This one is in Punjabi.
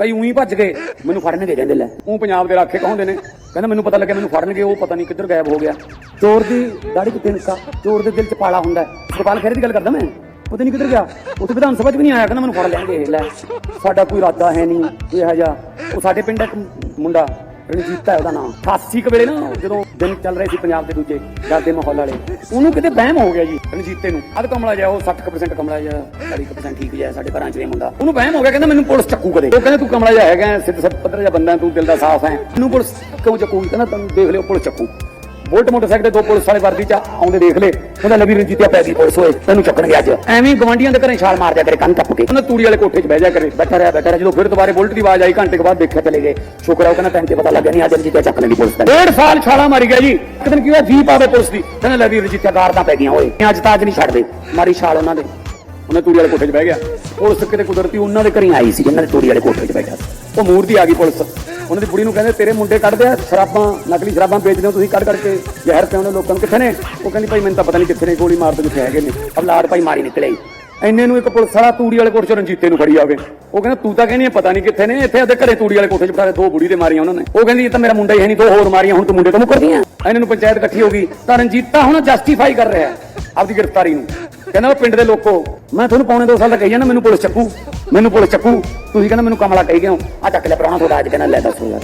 ਕਈ ਉਹੀ ਭੱਜ ਗਏ। ਮੈਨੂੰ ਫੜਨਗੇ ਕਹਿੰਦੇ ਲੈ। ਉਹ ਪੰਜਾਬ ਦੇ ਰਾਖੇ ਕਹਾਉਂਦੇ ਨੇ। ਕਹਿੰਦਾ ਮੈਨੂੰ ਪਤਾ ਲੱਗਿਆ, ਮੈਨੂੰ ਫੜਨਗੇ, ਉਹ ਪਤਾ ਨਹੀਂ ਕਿੱਧਰ ਗਾਇਬ ਹੋ ਗਿਆ। ਚੋਰ ਦੀ ਦਾੜੀ ਕਿੱਥੇ ਨਿੱਕਾ? ਚੋਰ ਦੇ ਦਿਲ 'ਚ ਪਾਲਾ ਹੁੰਦਾ ਹੈ। ਸੁਖਪਾਲ ਦੀ ਗੱਲ ਕਰਦਾ ਮੈਂ? ਪਤਾ ਨਹੀਂ ਕਿੱਧਰ ਗਿਆ। ਉੱਥੇ ਵਿਧਾਨ ਸਭਾ 'ਚ ਵੀ ਨਹੀਂ ਆਇਆ, ਕਹਿੰਦਾ ਮੈਨੂੰ ਫੜ ਲੈਣਗੇ, ਲੈ। ਸਾਡਾ ਕੋਈ ਇਰਾਦਾ ਹੈ ਨਹੀਂ ਕੋਈ ਇਹੋ ਜਿਹਾ। ਉਹ ਸਾਡੇ ਪਿੰਡ ਇੱਕ ਮੁੰਡਾ ਰਣਜੀਤਾ ਹੈ ਉਹਦਾ ਨਾਮ। 88 ਕੁ ਵੇਲੇ ਨਾ ਜਦੋਂ ਦਿਨ ਚੱਲ ਰਹੇ ਸੀ ਪੰਜਾਬ ਦੇ ਦੂਜੇ ਡਰਦੇ ਮਾਹੌਲ ਵਾਲੇ, ਉਹਨੂੰ ਕਿਤੇ ਵਹਿਮ ਹੋ ਗਿਆ ਜੀ ਰਣਜੀਤੇ ਨੂੰ। ਅੱਧ ਕਮਲਾ ਜਿਹਾ, ਉਹ 60% ਕਮਲਾ ਜਿਹਾ 40% ਠੀਕ ਜਿਹਾ ਸਾਡੇ ਘਰਾਂ 'ਚ ਇਹ ਮੁੰਡਾ ਉਹਨੂੰ ਵਹਿਮ ਹੋ ਗਿਆ, ਕਹਿੰਦਾ ਮੈਨੂੰ ਪੁਲਿਸ ਚੱਕੂ ਕਦੇ। ਉਹ ਕਹਿੰਦਾ ਤੂੰ ਕਮਲਾ ਜਿਹਾ ਹੈਗਾ ਸਿੱਧ ਸੱਤ ਪੱਧਰ ਜਿਹਾ ਬੰਦਾ, ਤੂੰ ਦਿਲ ਦਾ ਸਾਫ਼ ਹੈ। ਮੈਨੂੰ ਪੁਲਿਸ ਕਿਉਂ ਚੱਕੂ, ਕਹਿੰਦਾ ਤੈਨੂੰ ਦੇਖ ਲਿਓ, ਪੁਲਿਸ ਚੱਕੂ। ਬੁਲਟ ਮੋਟਰਸਾਈਕਲ ਤੇ ਦੋ ਪੁਲਿਸ ਵਾਲੇ ਵਰਦੀ ਚ ਆਉਂਦੇ ਦੇਖ ਲੈ ਕਹਿੰਦਾ ਲਵੀ ਰਣਜੀਤਿਆ ਪੈ ਗਈ ਪੁਲਿਸ ਹੋਏ ਤੈਨੂੰ ਚੱਕਣਗੇ ਅੱਜ। ਐਵੇਂ ਗਵਾਂਡੀਆਂ ਦੇ ਘਰੇ ਛਾਲ ਮਾਰ ਦਿਆ ਕਰੇ ਕੰਨ ਟੱਪ ਕੇ। ਉਹਨਾਂ ਤੂੜੀ ਵਾਲੇ ਕੋਠੇ 'ਚ ਬਹਿ ਜਾ ਕਰੇ। ਬੈਠਾ ਰਿਹਾ ਬੈਠਾ ਰਿਹਾ। ਜਦੋਂ ਫਿਰ ਦੁਬਾਰੇ ਬੁਲਟ ਦੀ ਆਵਾਜ਼ ਆਈ ਘੰਟੇ ਕੁ ਬਾਅਦ ਦੇਖਿਆ ਚਲੇ ਗਏ। ਸ਼ੁਕਰ ਹੈ ਉਹ ਕਹਿੰਦਾ ਟਾਈਮ ਤੇ ਪਤਾ ਲੱਗਿਆ ਨਹੀਂ ਅੱਜ ਰਣਜੀਤਿਆ ਚੱਕ ਲੈਂਦੀ ਪੁਲਿਸ ਦਾ ਡੇਢ ਸਾਲ ਛਾਲਾ ਮਾਰੀ ਗਿਆ ਜੀ। ਇੱਕ ਦਿਨ ਕੀ ਹੋਇਆ ਜੀਪ ਆਵੇ ਪੁਲਿਸ ਦੀ? ਕਹਿੰਦਾ ਲਵੀ ਰਣਜੀਤਿਆ ਗਾਰਦਾਂ ਪੈ ਗਈਆਂ ਓਏ। ਅੱਜ ਤਾਂ ਅੱਜ ਨਹੀਂ ਛੱਡਦੇ ਮਾਰੀ ਛਾਲ ਉਹਨਾਂ ਦੇ। ਉਹਨੇ ਤੂੜੀ ਵਾਲੇ ਕੋਠੇ 'ਚ ਬਹਿ ਗਿਆ। ਪੁਲਿਸ ਕਿਤੇ ਕੁਦਰਤੀ ਉਹਨਾਂ ਦੇ ਘਰੇ ਆਈ ਸੀ ਜਿਨ੍ਹਾਂ ਦੇ ਤੂੜੀ ਵਾਲੇ ਕੋਠੇ 'ਚ ਬੈਠਾ। ਉਹ ਮੂਰਤੀ ਆ ਗਈ ਪੁਲਿਸ। ਉਹਨਾਂ ਦੀ ਬੁੜੀ ਨੂੰ ਕਹਿੰਦੇ, ਤੇਰੇ ਮੁੰਡੇ ਕੱਢਦੇ ਆ, ਸ਼ਰਾਬਾਂ, ਨਕਲੀ ਸ਼ਰਾਬਾਂ ਵੇਚਦੇ ਹੋ ਤੁਸੀਂ ਕੱਢ ਕੱਢ ਕੇ, ਜ਼ਹਿਰ ਪਿਆਉਂਦੇ ਲੋਕਾਂ ਨੂੰ ਕਿੱਥੇ ਨੇ? ਉਹ ਕਹਿੰਦੀ, ਭਾਈ, ਮੈਨੂੰ ਤਾਂ ਪਤਾ ਨਹੀਂ ਕਿੱਥੇ ਨੇ, ਗੋਲੀ ਮਾਰਦੇ ਕਿੱਥੇ ਹੈਗੇ ਨੇ। ਅਵਲਾਦ ਭਾਈ ਮਾਰੀ ਨਿਕਲੇ ਇੰਨੇ ਨੂੰ ਇੱਕ ਪੁਲਿਸ ਵਾਲਾ ਤੂੜੀ ਵਾਲੇ ਕੋਠੇ 'ਚੋਂ ਰਣਜੀਤੇ ਨੂੰ ਫੜੀ ਆਵੇ ਉਹ ਕਹਿੰਦਾ, ਤੂੰ ਤਾਂ ਕਹਿੰਦੀ ਹੈ ਪਤਾ ਨਹੀਂ ਕਿੱਥੇ ਨੇ, ਇੱਥੇ ਉਹਦੇ ਘਰੇ ਤੂੜੀ ਵਾਲੇ ਕੋਠੇ 'ਚ ਬਿਠਾ ਕੇ ਦੋ ਬੁੜੀ ਦੇ ਮਾਰੀਆਂ ਉਹਨਾਂ ਨੇ। ਉਹ ਕਹਿੰਦੀ, ਇਹ ਤਾਂ ਮੇਰਾ ਮੁੰਡਾ ਹੀ ਹੈ ਨਹੀਂ, ਦੋ ਹੋਰ ਮਾਰੀਆਂ, ਹੁਣ ਤੂੰ ਮੁੰਡੇ ਤੋਂ ਮੁਕਰਦੀਆਂ? ਇਹਨਾਂ ਨੂੰ ਪੰਚਾਇਤ ਇਕੱਠੀ ਹੋ ਗਈ, ਤਾਂ ਰਣਜੀਤਾ ਹੁਣ ਜਸਟੀਫਾਈ ਕਰ ਰਿਹਾ ਆਪਦੀ ਗ੍ਰਿਫਤਾਰੀ ਨੂੰ। ਕਹਿੰਦਾ, ਉਹ ਪਿੰਡ ਦੇ ਲੋਕੋ ਮੈਂ ਤੁਹਾਨੂੰ ਪੌਣੇ 2 ਸਾਲ ਦਾ ਕਹੀ ਜਾਂਦਾ, ਮੈਨੂੰ ਪੁਲਿਸ ਚੱਕੂ, ਮੈਨੂੰ ਪੁਲਿਸ ਚੱਕੂ। ਤੁਸੀਂ ਕਹਿੰਦਾ ਮੈਨੂੰ ਕਮਲਾ ਕਹੀ ਗਏ ਹੋ ਆ ਚੱਕ ਲੈ ਪ੍ਰਾਣਾ ਤੁਹਾਡਾ ਅੱਜ ਕਹਿੰਦਾ ਲੈ ਦੱਸੋ ਯਾਰ।